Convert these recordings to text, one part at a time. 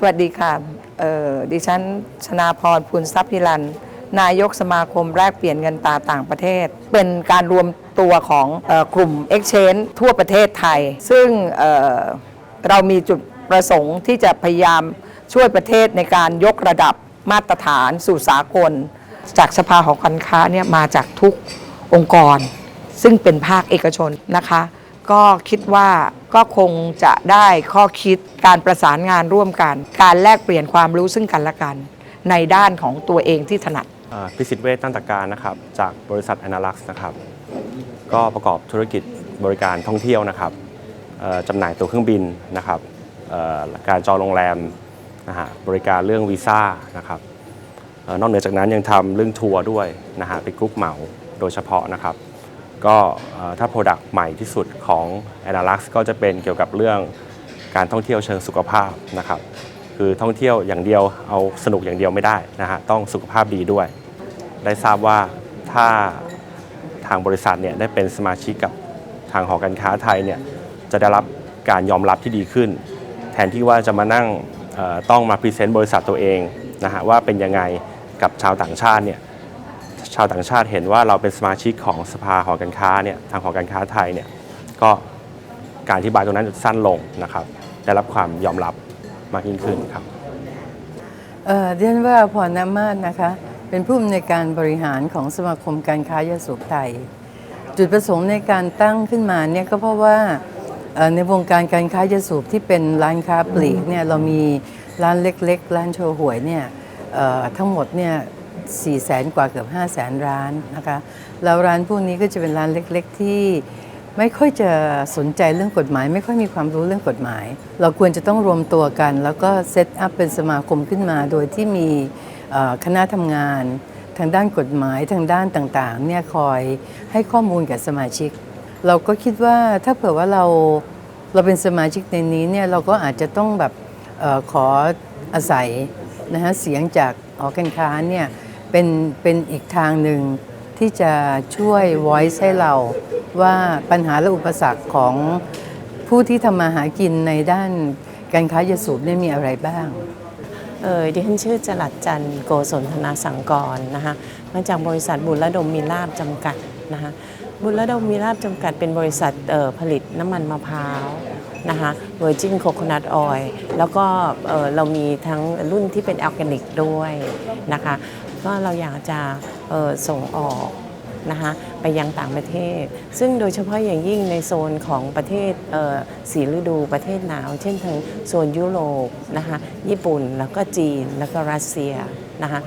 สวัสดีค่ะดิฉันชนาพรพูนทรัพย์พิรัน นายกสมาคมแลกเปลี่ยนเงินตราต่างประเทศ เป็นการรวมตัวของกลุ่ม Exchange ทั่วประเทศไทย ซึ่งเเรามีจุดประสงค์ที่จะพยายามช่วยประเทศในการยกระดับมาตรฐานสู่สากล จากสภาหอการค้าเนี่ยมาจากทุกองค์กร ซึ่งเป็นภาคเอกชนนะคะ ก็คิดว่าก็คงจะได้ข้อคิดการประสานงานร่วมกัน การแลกเปลี่ยนความรู้ซึ่งกันและกัน ในด้านของตัวเองที่ถนัดอ่าพิสิทธิ์เวชตั้งตระการนะครับ จากบริษัท a n a l u x นะครับ ก็ประกอบธุรกิจบริการท่องเที่ยวนะครับเอ่อจำหน่ายตั๋วเครื่องบินนะครับเอ่อการจองโรงแรมนะฮะบริการเรื่องวีซ่านะครับเอ่อนอกเหนือจากนั้นยังทำเรื่องทัวร์ด้วยนะฮะเป็นกรุ๊ปเหมาโดยเฉพาะนะครับ ก็ถ้า Product ใหม่ที่สุดของ a n a l u x ก็จะเป็นเกี่ยวกับเรื่องการท่องเที่ยวเชิงสุขภาพนะครับคือท่องเที่ยวอย่างเดียวเอาสนุกอย่างเดียวไม่ได้นะฮะต้องสุขภาพดีด้วย ได้ทราบว่าถ้าทางบริษัทเนี่ยได้เป็นสมาชิกกับทางหอการค้าไทยเนี่ยจะได้รับการยอมรับที่ดีขึ้น แทนที่ว่าจะมานั่งต้องมาพรีเซนต์บริษัทตัวเองนะฮะว่าเป็นยังไงกับชาวต่างชาติเนี่ย ชาวต่างชาติเห็นว่าเราเป็นสมาชิกของสภาหอการค้าเนี่ยทางหอการค้าไทยเนี่ยก็การอธิบายตรงนั้นจะสั้นลงนะครับ ได้รับความยอมรับมากยิ่งขึ้นครับเอ่อเรียนว่าพรน้ำมาศนะคะ เป็นผู้อำนวยการบริหารของสมาคมการค้ายาสูบไทย จุดประสงค์ในการตั้งขึ้นมาเนี่ยก็เพราะว่าในวงการการค้ายาสูบที่เป็นร้านค้าปลีกเนี่ยเรามีร้านเล็ก ๆ ร้านโชว์หวยเนี่ยทั้งหมดเนี่ย สี่แสนกว่าเกือบ5 0 0แสนร้านนะคะแล้วร้านพวกนี้ก็จะเป็นร้านเล็ก ๆ ที่ไม่ค่อยจะสนใจเรื่องกฎหมาย ไม่ค่อยมีความรู้เรื่องกฎหมาย เราควรจะต้องรวมตัวกัน แล้วก็เซตอัพเป็นสมาคมขึ้นมา โดยที่มีคณะทำงาน ทางด้านกฎหมายทางด้านต่างๆเนี่ยคอยให้ข้อมูลกับสมาชิก เราก็คิดว่าถ้าเผื่อว่าเราเราเป็นสมาชิกในนี้เนี่ยเราก็อาจจะต้องแบบออขออาศัยนะฮะเสียงจากหอการค้าเนี่ย เป็นเป็นอีกทางหนึ่งที่จะช่วย voice ให้เราว่าปัญหาและอุปสรรคของผู้ที่ทำมาหากินในด้านการค้ายาสูบเนี่ยมีอะไรบ้าง เออดิฉันชื่อจรัสจันทร์โกศลธนาสังกรนะคะมาจากบริษัทบุญระดมมีลาบจำกัดนะคะบุญระดมมีลาบจำกัดเป็นบริษัทออผลิตน้ำมันมะพร้าวนะคะเวอร์จินโคโคนัทออยล์แล้วก็เอ่อเรามีทั้งรุ่นที่เป็นออร์แกนิกด้วยนะคะ ก็เราอยากจะส่งออกนะคะไปยังต่างประเทศ ซึ่งโดยเฉพาะอย่างยิ่งในโซนของประเทศเอ่อสีฤดูประเทศหนาว เช่นทางโซนยุโรปนะคะญี่ปุ่นแล้วก็จีนแล้วก็รัสเซียนะคะ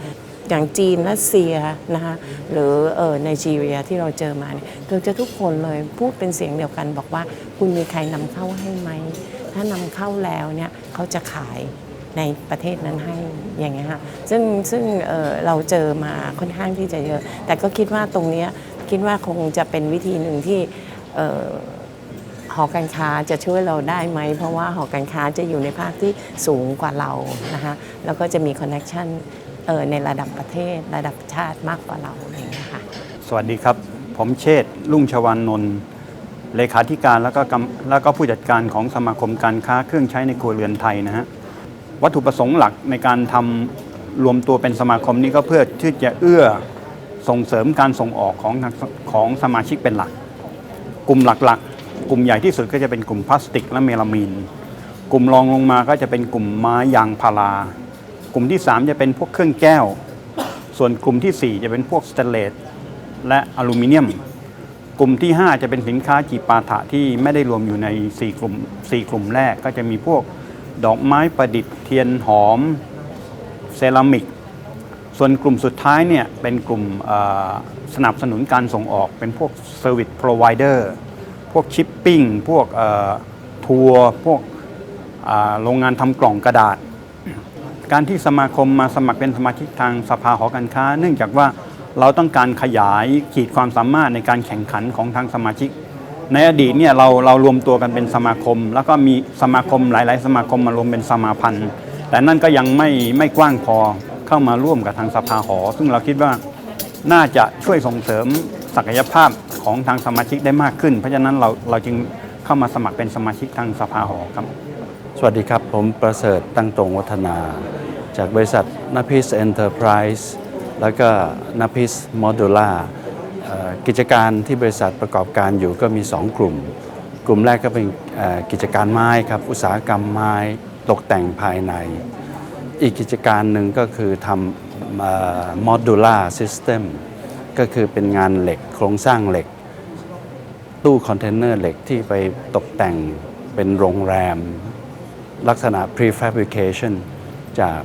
อย่างจีนรัสเซียนะคะหรือเออไนจีเรียที่เราเจอมาเนี่ยเราจะทุกคนเลยพูดเป็นเสียงเดียวกัน บอกว่าคุณมีใครนำเข้าให้ไหม ถ้านำเข้าแล้วเนี่ยเขาจะขาย ในประเทศนั้นให้อย่างเงี้ยค่ะซึ่งซึ่งเเราเจอมาค่อนข้างที่จะเยอะ แต่ก็คิดว่าตรงนี้คิดว่าคงจะเป็นวิธีหนึ่งที่เอ่อหอการค้าจะช่วยเราได้ไหม เพราะว่าหอการค้าจะอยู่ในภาคที่สูงกว่าเรานะคะแล้วก็จะมีคอนเน c ชันในระดับประเทศระดับชาติมากกว่าเราอย่างเงี้ยค่ะสวัสดีครับ ผมเชษฐ์ลุ่งชวานนท์เลขาธิการแล้วก็แล้วก็ผู้จัดการของสมาคมการค้าเครื่องใช้ในครัวเรือนไทยนะฮะ วัตถุประสงค์หลักในการทำรวมตัวเป็นสมาคมนี้ก็เพื่อที่จะเอื้อส่งเสริมการส่งออกของของสมาชิกเป็นหลัก กลุ่มหลักๆ กลุ่มใหญ่ที่สุดก็จะเป็นกลุ่มพลาสติกและเมลามีน กลุ่มรองลงมาก็จะเป็นกลุ่มไม้ยางพารา กลุ่มที่ 3 จะเป็นพวกเครื่องแก้ว ส่วนกลุ่มทีสี่4 จะเป็นพวกสเตนเลสและอลูมิเนียม กลุ่มที่ 5 จะเป็นสินค้าจีปาถะที่ไม่ได้รวมอยู่ใน 4 กลุ่ม 4 กลุ่มแรกก็จะมีพวก ดอกไม้ประดิษฐ์เทียนหอม เซรามิก ส่วนกลุ่มสุดท้ายเนี่ยเป็นกลุ่มสนับสนุนการส่งออกเป็นพวก Service Provider พวกชิปปิ้งพวกทัวร์พวกโรงงานทำกล่องกระดาษ การที่สมาคมมาสมัครเป็นสมาชิกทางสภาหอการค้า เนื่องจากว่าเราต้องการขยายขีดความสามารถในการแข่งขันของทางสมาชิก ในอดีตเนี่ยเราเรารวมตัวกันเป็นสมาคม แล้วก็มีสมาคมหลาย ๆ สมาคมมารวมเป็นสมาพันธ์แต่นั่นก็ยังไม่ไม่กว้างพอเข้ามาร่วมกับทางสภาหอ ซึ่งเราคิดว่าน่าจะช่วยส่งเสริมศักยภาพของทางสมาชิกได้มากขึ้น เพราะฉะนั้นเราเราจึงเข้ามาสมัครเป็นสมาชิกทางสภาหอครับ สวัสดีครับ ผมประเสริฐตั้งตรงวัฒนา จากบริษัทนพิสเอ็นเตอร์ไพรส์แล้วก็นพิสโมดูล่า กิจการที่บริษัทประกอบการอยู่ก็มี 2 กลุ่ม กลุ่มแรกก็เป็นกิจการไม้ครับอุตสาหกรรมไม้ตกแต่งภายใน อีกกิจการหนึ่งก็คือทำโมดูล่าซิสเต็มก็คือเป็นงานเหล็กโครงสร้างเหล็ก ตู้คอนเทนเนอร์เหล็กที่ไปตกแต่งเป็นโรงแรม ลักษณะ prefabrication จาก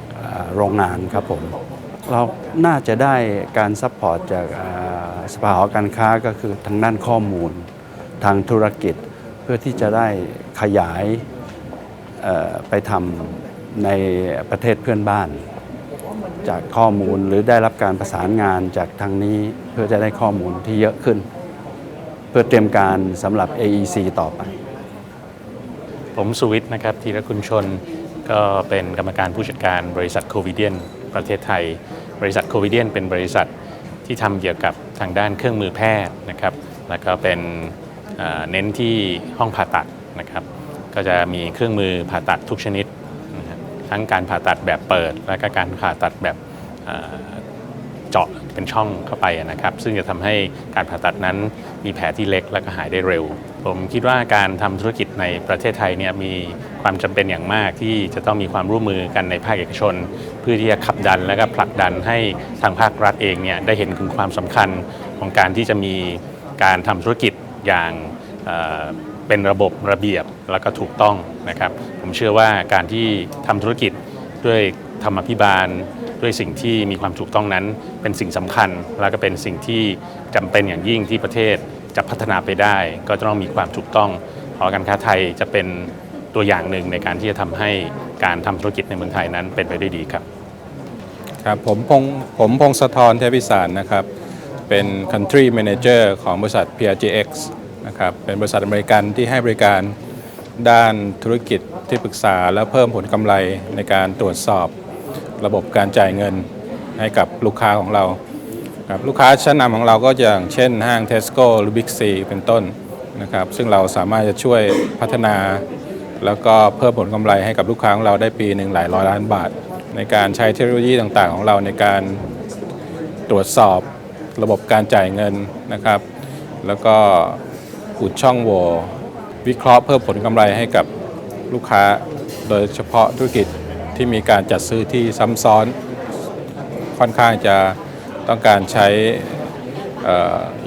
โรงงานครับผม เราน่าจะได้การซัพพอร์ตจาก สภาหอการค้าก็คือทางด้านข้อมูลทางธุรกิจเพื่อที่จะได้ขยายไปทำในประเทศเพื่อนบ้าน จากข้อมูลหรือได้รับการประสานงานจากทางนี้เพื่อจะได้ข้อมูลที่เยอะขึ้น เพื่อเตรียมการสำหรับ AEC ต่อไป ผมสุวิทย์นะครับธีรคุณชนก็เป็นกรรมการผู้จัดการบริษัทโควิเดียนประเทศไทย บริษัทโควิเดียนเป็นบริษัทที่ทำเกี่ยวกับ ทางด้านเครื่องมือแพทย์นะครับ แล้วก็เป็นเน้นที่ห้องผ่าตัดนะครับ ก็จะมีเครื่องมือผ่าตัดทุกชนิดนะทั้งการผ่าตัดแบบเปิด และก็การผ่าตัดแบบเอ่อเจาะเป็นช่องเข้าไปนะครับ ซึ่งจะทำให้การผ่าตัดนั้นมีแผลที่เล็กและก็หายได้เร็ว ผมคิดว่าการทำธุรกิจในประเทศไทยเนี่ยมีความจำเป็นอย่างมากที่จะต้องมีความร่วมมือกันในภาคเอกชน เพื่อที่จะขับดันและก็ผลักดันให้ทางภาครัฐเองเนี่ยได้เห็นถึงความสำคัญของการที่จะมีการทำธุรกิจอย่างเป็นระบบระเบียบแล้วก็ถูกต้องนะครับ ผมเชื่อว่าการที่ทำธุรกิจด้วยธรรมพิบาลด้วยสิ่งที่มีความถูกต้องนั้น เป็นสิ่งสำคัญ แล้วก็เป็นสิ่งที่จำเป็นอย่างยิ่งที่ประเทศ จะพัฒนาไปได้ ก็จะต้องมีความถูกต้องหอการค้าไทยจะเป็นตัวอย่างหนึ่งในการที่จะทำให้การทำธุรกิจในเมืองไทยนั้นเป็นไปได้ดีครับครับผมพงผมพงศธรเทพิสารนะครับ เป็น Country Manager ของบริษัท PRGX นะครับเป็นบริษัทอเมริกันที่ให้บริการด้านธุรกิจที่ปรึกษาและเพิ่มผลกำไรในการตรวจสอบระบบการจ่ายเงินให้กับลูกค้าของเรา ครับลูกค้าชั้นนำของเราก็อย่างเช่นห้าง Tesco หรือ Big C เป็นต้นนะครับซึ่งเราสามารถจะช่วยพัฒนา แล้วก็เพิ่มผลกำไรให้กับลูกค้าของเราได้ปีหนึ่งหลายร้อยล้านบาท ในการใช้เทคโนโลยีต่างๆ ของเราในการตรวจสอบระบบการจ่ายเงินนะครับ แล้วก็อุดช่องโหว่วิเคราะห์เพิ่มผลกำไรให้กับลูกค้า โดยเฉพาะธุรกิจที่มีการจัดซื้อที่ซ้ำซ้อนค่อนข้างจะ ต้องการใช้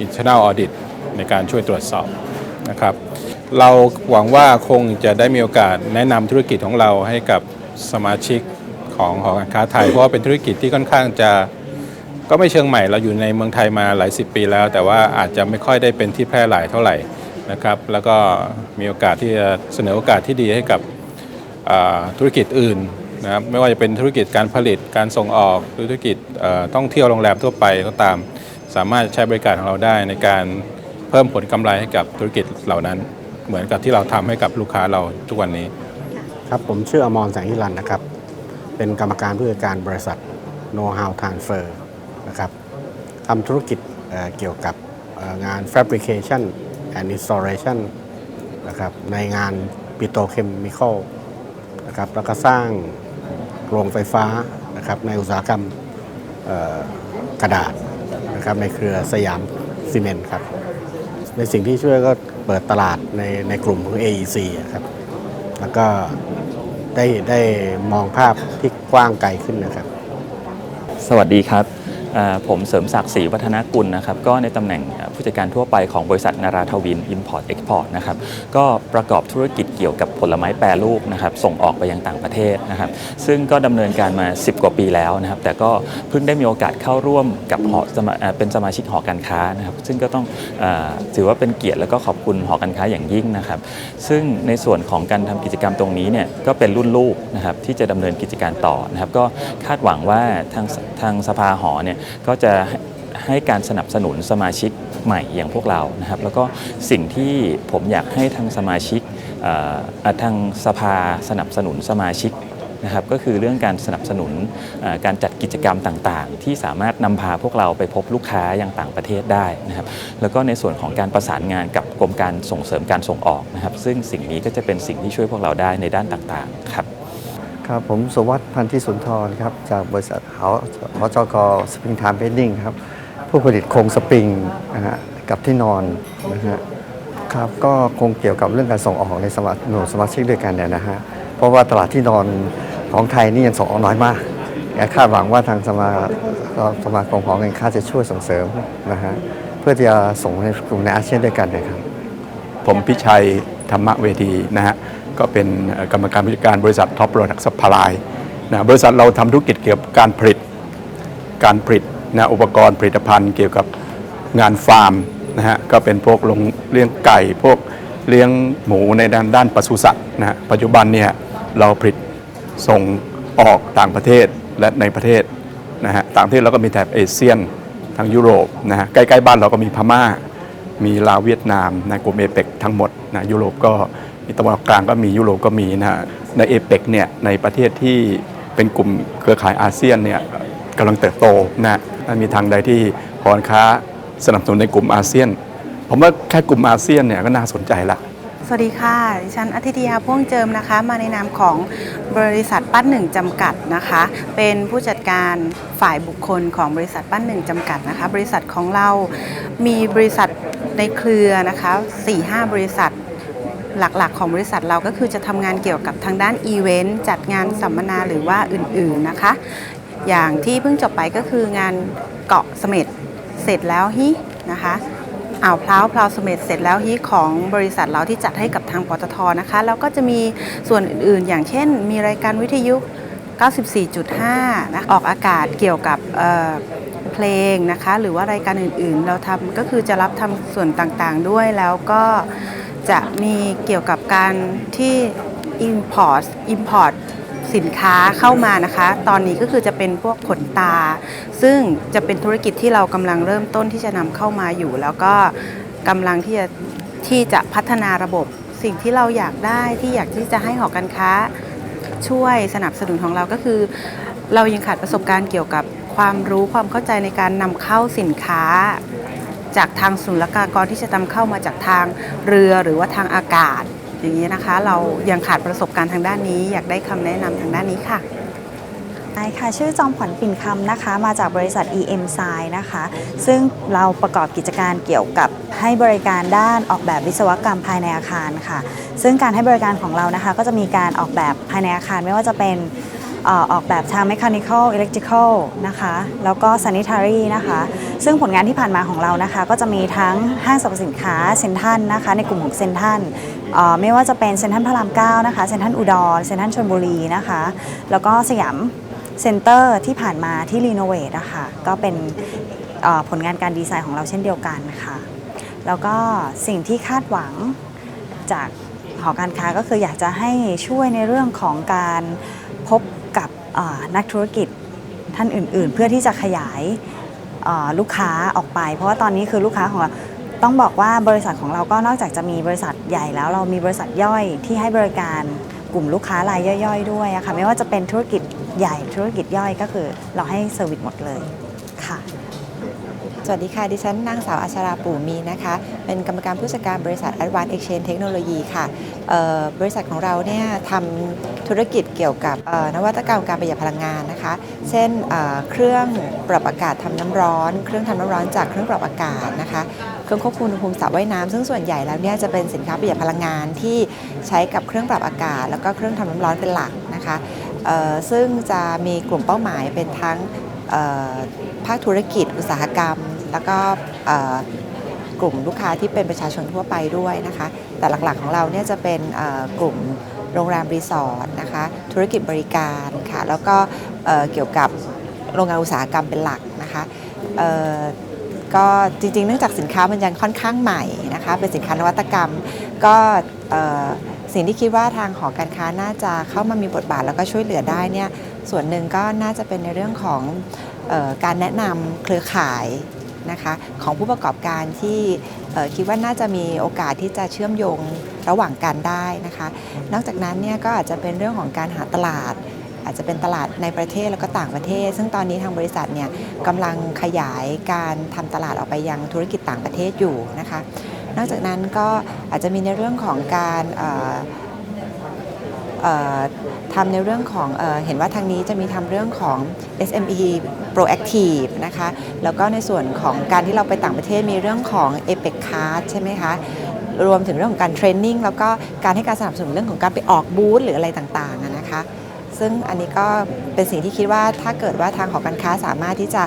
internal audit ในการช่วยตรวจสอบนะครับเราหวังว่าคงจะได้มีโอกาสแนะนำธุรกิจของเราให้กับสมาชิกของหอการค้าไทย เพราะว่าเป็นธุรกิจที่ค่อนข้างจะก็ไม่เชิงใหม่เราอยู่ในเมืองไทยมาหลายสิบปีแล้ว แต่ว่าอาจจะไม่ค่อยได้เป็นที่แพร่หลายเท่าไหร่นะครับ แล้วก็มีโอกาสที่จะเสนอโอกาสที่ดีให้กับธุรกิจอื่น นะครับไม่ว่าจะเป็นธุรกิจการผลิตการส่งออกหรือธุรกิจเอ่อท่องเที่ยวโรงแรมทั่วไปก็ตาม สามารถใช้บริการของเราได้ในการเพิ่มผลกำไรให้กับธุรกิจเหล่านั้น เหมือนกับที่เราทำให้กับลูกค้าเราทุกวันนี้ ครับผมชื่ออมรแสงฮิรันนะครับ เป็นกรรมการผู้จัดการบริษัท Know How Transfer นะครับทำธุรกิจเเกี่ยวกับงาน Fabrication and Installation นะครับในงานปิโตรเคมีคอลนะครับแล้วก็สร้าง โรงไฟฟ้านะครับในอุตสาหกรรมกระดาษนะครับในเครือสยามซีเมนต์ครับ ในสิ่งที่ช่วยก็เปิดตลาดในในกลุ่มของ AEC อะครับแล้วก็ได้ได้มองภาพที่กว้างไกลขึ้นนะครับ สวัสดีครับผมเสริมศักดิ์ศรีวัฒนกุลนะครับ ก็ในตำแหน่งผู้จัดการทั่วไปของบริษัทนาราทวิน Import Export นะครับก็ประกอบธุรกิจเกี่ยวกับผลไม้แปรรูปนะครับส่งออกไปยังต่างประเทศนะครับซึ่งก็ดำเนินการมา 10 กว่าปีแล้วนะครับแต่ก็เพิ่งได้มีโอกาสเข้าร่วมกับหอเป็นสมาชิกหอการค้านะครับซึ่งก็ต้องอถือว่าเป็นเกียรติแล้วก็ขอบคุณหอการค้าอย่างยิ่งนะครับซึ่งในส่วนของการทำกิจกรรมตรงนี้เนี่ยก็เป็นรุ่นลูกนะครับที่จะดำเนินกิจการต่อนะครับก็คาดหวังว่าทางทางสภาหอเนี่ยก็จะ ให้การสนับสนุนสมาชิกใหม่อย่างพวกเรานะครับ แล้วก็สิ่งที่ผมอยากให้ทางสมาชิกทางสภาสนับสนุนสมาชิกนะครับก็คือเรื่องการสนับสนุนการจัดกิจกรรมต่างๆ ที่สามารถนำพาพวกเราไปพบลูกค้าอย่างต่างประเทศได้นะครับแล้วก็ในส่วนของการประสานงานกับกรมการส่งเสริมการส่งออกนะครับซึ่งสิ่งนี้ก็จะเป็นสิ่งที่ช่วยพวกเราได้ในด้านต่างๆครับครับผมสวัสดิ์พันธิสุนทรครับจากบริษัทหหจกสปริงไทม์เพนดิ้งครับ ผู้ผลิตโครงสปริงนะฮะกับที่นอนนะฮะครับก็คงเกี่ยวกับเรื่องการส่งออกในสมาหน่วยสมาชิกด้วยกันเนี่ยนะฮะเพราะว่าตลาดที่นอนของไทยนี่ยังส่งออกน้อยมากคาดหวังว่าทางสมาสมาคมของการค้าจะช่วยส่งเสริมนะฮะเพื่อที่จะส่งในกลุ่มในอาเซียนด้วยกันนะครับผมพิชัยธรรมเวทีนะฮะก็เป็นกรรมการผู้จัดการบริษัทท็อปโปรดักต์ซัพพลายนะบริษัทเราทำธุรกิจเกี่ยวกับการผลิตการผลิต นะอุปกรณ์ผลิตภัณฑ์เกี่ยวกับงานฟาร์มนะฮะก็เป็นพวกลงเลี้ยงไก่ พวกเลี้ยงหมูในด้านด้านปศุสัตว์นะฮะปัจจุบันเนี่ยเราผลิตส่งออกต่างประเทศและในประเทศนะฮะต่างประเทศเราก็มีแถบเอเชียนทางยุโรปนะฮะใกล้ๆบ้านเราก็มีพม่า มีลาวเวียดนามในกลุ่มเอเปกทั้งหมดนะยุโรปก็มีตะวันออกกลางก็มียุโรปก็มีนะฮะในเอเปกเนี่ยในประเทศที่เป็นกลุ่มเครือข่ายอาเซียนเนี่ยกำลังเติบโตนะ มีทางใดที่หอการค้าสนับสนุนในกลุ่มอาเซียน ผมว่าแค่กลุ่มอาเซียนเนี่ยก็น่าสนใจละสวัสดีค่ะดิฉันอธิตยาพ่วงเจิมนะคะ มาในนามของบริษัทปั้นหนึ่งจำกัดนะคะ เป็นผู้จัดการฝ่ายบุคคลของบริษัทปั้นหนึ่งจำกัดนะคะ บริษัทของเรามีบริษัทในเครือนะคะ4-5 บริษัทหลักๆ ของบริษัทเราก็คือจะทำงานเกี่ยวกับทางด้านอีเวนต์จัดงานสัมมนาหรือว่าอื่นๆนะคะ อย่างที่เพิ่งจบไปก็คืองานเกาะเสม็ดเสร็จแล้วฮินะคะอ่าวพร้าวพราวเสม็ดเสร็จแล้วฮิของบริษัทเราที่จัดให้กับทางปตทนะคะแล้วก็จะมีส่วนอื่นๆ อย่างเช่น มีรายการวิทยุ 94.5 นะออกอากาศเกี่ยวกับเเพลงนะคะหรือว่ารายการอื่นๆ เราทำก็คือจะรับทำส่วนต่างๆด้วยแล้วก็จะมีเกี่ยวกับการที่ import import สินค้าเข้ามานะคะ ตอนนี้ก็คือจะเป็นพวกขนตา ซึ่งจะเป็นธุรกิจที่เรากำลังเริ่มต้นที่จะนำเข้ามาอยู่ แล้วก็กำลังที่จะที่จะพัฒนาระบบ สิ่งที่เราอยากได้ที่อยากที่จะให้หอการค้าช่วยสนับสนุนของเราก็คือ เรายังขาดประสบการณ์เกี่ยวกับความรู้ความเข้าใจในการนำเข้าสินค้า จากทางศุลกากรที่จะนำเข้ามาจากทางเรือหรือว่าทางอากาศ อย่างนี้นะคะ เรายังขาดประสบการณ์ทางด้านนี้ อยากได้คำแนะนำทางด้านนี้ค่ะ ใช่ค่ะชื่อจอมขวัญปิ่นคำนะคะ มาจากบริษัท EM s i นะคะ ซึ่งเราประกอบกิจการเกี่ยวกับให้บริการด้านออกแบบวิศวกรรมภายในอาคารค่ะ ซึ่งการให้บริการของเรานะคะ ก็จะมีการออกแบบภายในอาคารไม่ว่าจะเป็น ออกแบบทาง mechanical electrical นะคะ แล้วก็ sanitary นะคะ ซึ่งผลงานที่ผ่านมาของเรานะคะ ก็จะมีทั้งห้างสรรพสินค้าเซ็นทรัลนะคะ ในกลุ่มของเซ็นทรัลเอ่อไม่ว่าจะเป็นเซ็นทรัลพระราม9นะคะเซ็นทรัลอุดรเซ็นทรัลชลบุรีนะคะ แล้วก็สยามเซ็นเตอร์ที่ผ่านมาที่รีโนเวทอะค่ะก็เป็นผลงานการดีไซน์ของเราเช่นเดียวกันค่ะ แล้วก็สิ่งที่คาดหวังจากหอการค้าก็คืออยากจะให้ช่วยในเรื่องของการพบ นักธุรกิจท่านอื่น ๆ เพื่อที่จะขยายลูกค้าออกไป เพราะว่าตอนนี้คือลูกค้าของเราต้องบอกว่าบริษัทของเราก็นอกจากจะมีบริษัทใหญ่แล้วเรามีบริษัทย่อยที่ให้บริการกลุ่มลูกค้ารายย่อย ๆ ด้วยค่ะไม่ว่าจะเป็นธุรกิจใหญ่ธุรกิจย่อยก็คือเราให้เซอร์วิสหมดเลยค่ะ สวัสดีค่ะ ดิฉันนางสาวอัชราปู่มีนะคะ เป็นกรรมการผู้จัดการบริษัท Advanced Exchange Technology ค่ะ บริษัทของเราเนี่ยทำธุรกิจเกี่ยวกับนวัตกรรมการประหยัดพลังงานนะคะ เช่นเครื่องปรับอากาศทำน้ำร้อน เครื่องทำน้ำร้อนจากเครื่องปรับอากาศนะคะ เครื่องควบคุมอุณหภูมิสระว่ายน้ำซึ่งส่วนใหญ่แล้วเนี่ยจะเป็นสินค้าประหยัดพลังงานที่ใช้กับเครื่องปรับอากาศ แล้วก็เครื่องทำน้ำร้อนเป็นหลักนะคะซึ่งจะมีกลุ่มเป้าหมายเป็นทั้งภาคธุรกิจอุตสาหกรรม แล้วก็กลุ่มลูกค้าที่เป็นประชาชนทั่วไปด้วยนะคะ แต่หลักๆของเราเนี่ยจะเป็นกลุ่มโรงแรมรีสอร์ทนะคะ ธุรกิจบริการค่ะ แล้วก็เกี่ยวกับโรงงานอุตสาหกรรมเป็นหลักนะคะก็จริงๆ เนื่องจากสินค้ามันยังค่อนข้างใหม่นะคะ เป็นสินค้านวัตกรรม ก็สิ่งที่คิดว่าทางหอการค้าน่าจะเข้ามามีบทบาทแล้วก็ช่วยเหลือได้เนี่ยส่วนหนึ่งก็น่าจะเป็นในเรื่องของออการแนะนำเครือข่าย นะคะของผู้ประกอบการที่คิดว่าน่าจะมีโอกาสที่จะเชื่อมโยงระหว่างกันได้นะคะ นอกจากนั้นเนี่ยก็อาจจะเป็นเรื่องของการหาตลาด อาจจะเป็นตลาดในประเทศแล้วก็ต่างประเทศ ซึ่งตอนนี้ทางบริษัทเนี่ยกำลังขยายการทำตลาดออกไปยังธุรกิจต่างประเทศอยู่นะคะ นอกจากนั้นก็อาจจะมีในเรื่องของการ ทำในเรื่องของเอเห็นว่าทางนี้จะมีทำเรื่องของ SME proactive นะคะ แล้วก็ในส่วนของการที่เราไปต่างประเทศมีเรื่องของ APEC Card ใช่ไหมคะ รวมถึงเรื่องของการเทรนนิ่งแล้วก็การให้การสนับสนุนเรื่องของการไปออกบูธหรืออะไรต่างๆนะคะ ซึ่งอันนี้ก็เป็นสิ่งที่คิดว่าถ้าเกิดว่าทางหองการค้าสามารถที่จะ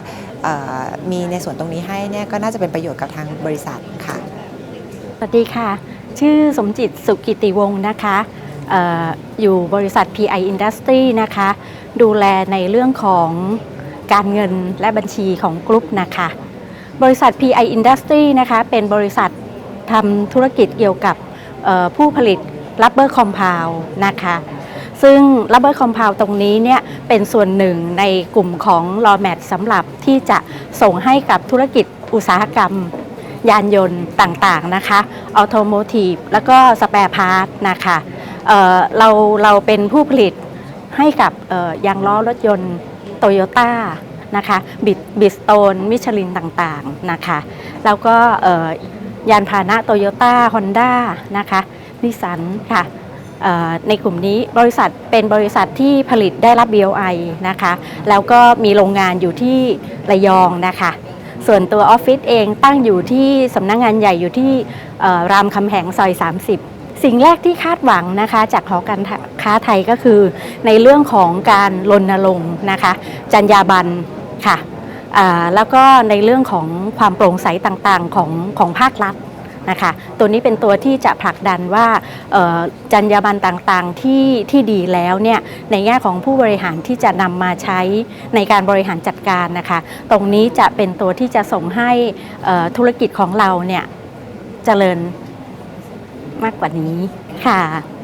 มีในส่วนตรงนี้ให้เนี่ยก็น่าจะเป็นประโยชน์กับทางบริษัทค่ะ สวัสดีค่ะ ชื่อสมจิตสุกิติวงศ์นะคะ อยู่บริษัท PI Industry นะคะ ดูแลในเรื่องของการเงินและบัญชีของกรุ๊ปนะคะ บริษัท PI Industry นะคะเป็นบริษัททำธุรกิจเกี่ยวกับผู้ผลิต Rubber Compound นะคะ ซึ่ง Rubber Compound ตรงนี้เนี่ยเป็นส่วนหนึ่งในกลุ่มของ Raw Mat สำหรับที่จะส่งให้กับธุรกิจอุตสาหกรรมยานยนต์ต่างๆนะคะ ออโตโมทีฟแล้วก็สแปร์พาร์ทนะคะ เเราเราเป็นผู้ผลิตให้กับยางล้อรถยนต์โตโยต้านะคะบิดบิสโตนมิชลินต่างๆนะคะแล้วก็ยานพาหนะโตโยต้าฮอนด้านะคะนิสสันค่ะในกลุ่มนี้บริษัทเป็นบริษัทที่ผลิตได้รับ BOI นะคะแล้วก็มีโรงงานอยู่ที่ระยองนะคะส่วนตัวออฟฟิศเองตั้งอยู่ที่สำนักงงานใหญ่อยู่ที่รามคำแหงซอย 30 สิ่งแรกที่คาดหวังนะคะจากหอการค้าไทยก็คือในเรื่องของการรณรงค์นะคะจรรยาบรรณค่ะแล้วก็ในเรื่องของความโปร่งใสต่างๆของของภาครัฐนะคะตัวนี้เป็นตัวที่จะผลักดันว่าจรรยาบรรณต่างๆที่ที่ดีแล้วเนี่ยในแง่ของผู้บริหารที่จะนำมาใช้ในการบริหารจัดการนะคะตรงนี้จะเป็นตัวที่จะส่งให้ธุรกิจของเราเนี่ยเจริญ มากกว่านี้ค่ะ